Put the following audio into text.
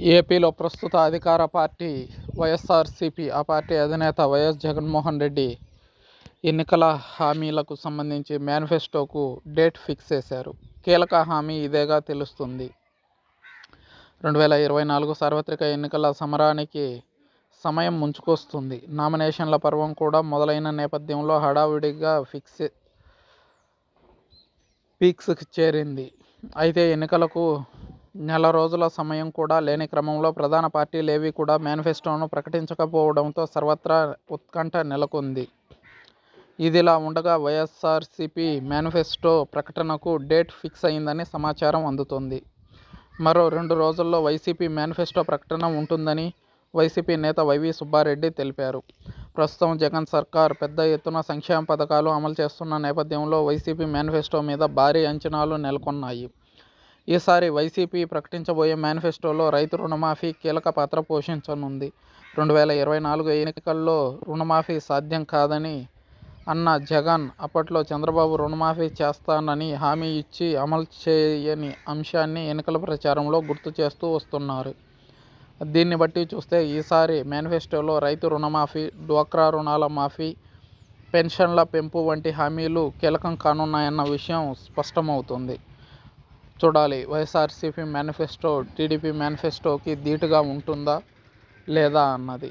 ఏపీలో ప్రస్తుత అధికార పార్టీ వైఎస్ఆర్సీపీ ఆ పార్టీ అధినేత వైఎస్ జగన్మోహన్ రెడ్డి ఎన్నికల హామీలకు సంబంధించి మేనిఫెస్టోకు డేట్ ఫిక్స్ చేశారు. కీలక హామీ ఇదేగా తెలుస్తుంది. రెండు వేల ఇరవై నాలుగు సార్వత్రిక ఎన్నికల సమరానికి సమయం ముంచుకొస్తుంది. నామినేషన్ల పర్వం కూడా మొదలైన నేపథ్యంలో హడావిడిగా ఫిక్స్ పీక్స్కి చేరింది. అయితే ఎన్నికలకు నెల రోజుల సమయం కూడా లేని క్రమంలో ప్రధాన పార్టీలేవీ కూడా మేనిఫెస్టోను ప్రకటించకపోవడంతో సర్వత్రా ఉత్కంఠ నెలకొంది. ఇదిలా ఉండగా వైఎస్ఆర్సీపీ మేనిఫెస్టో ప్రకటనకు డేట్ ఫిక్స్ అయిందని సమాచారం అందుతోంది. మరో రెండు రోజుల్లో వైసీపీ మేనిఫెస్టో ప్రకటన ఉంటుందని వైసీపీ నేత వైవి సుబ్బారెడ్డి తెలిపారు. ప్రస్తుతం జగన్ సర్కార్ పెద్ద ఎత్తున సంక్షేమ పథకాలు అమలు చేస్తున్న నేపథ్యంలో వైసీపీ మేనిఫెస్టో మీద భారీ అంచనాలు నెలకొన్నాయి. ఈసారి వైసీపీ ప్రకటించబోయే మేనిఫెస్టోలో రైతు రుణమాఫీ కీలక పాత్ర పోషించనుంది. రెండు వేల ఇరవై నాలుగు ఎన్నికల్లో రుణమాఫీ సాధ్యం కాదని అన్న జగన్ అప్పట్లో చంద్రబాబు రుణమాఫీ చేస్తానని హామీ ఇచ్చి అమలు చేయని అంశాన్ని ఎన్నికల ప్రచారంలో గుర్తు చేస్తూ వస్తున్నారు. దీన్ని బట్టి చూస్తే ఈసారి మేనిఫెస్టోలో రైతు రుణమాఫీ డ్వాక్రా రుణాల మాఫీ పెన్షన్ల పెంపు వంటి హామీలు కీలకం కానున్నాయన్న విషయం స్పష్టమవుతుంది. చూడాలి. వైఎస్ఆర్సీపీ మేనిఫెస్టో టీడీపీ మేనిఫెస్టోకి ధీటుగా ఉంటుందా లేదా అన్నది.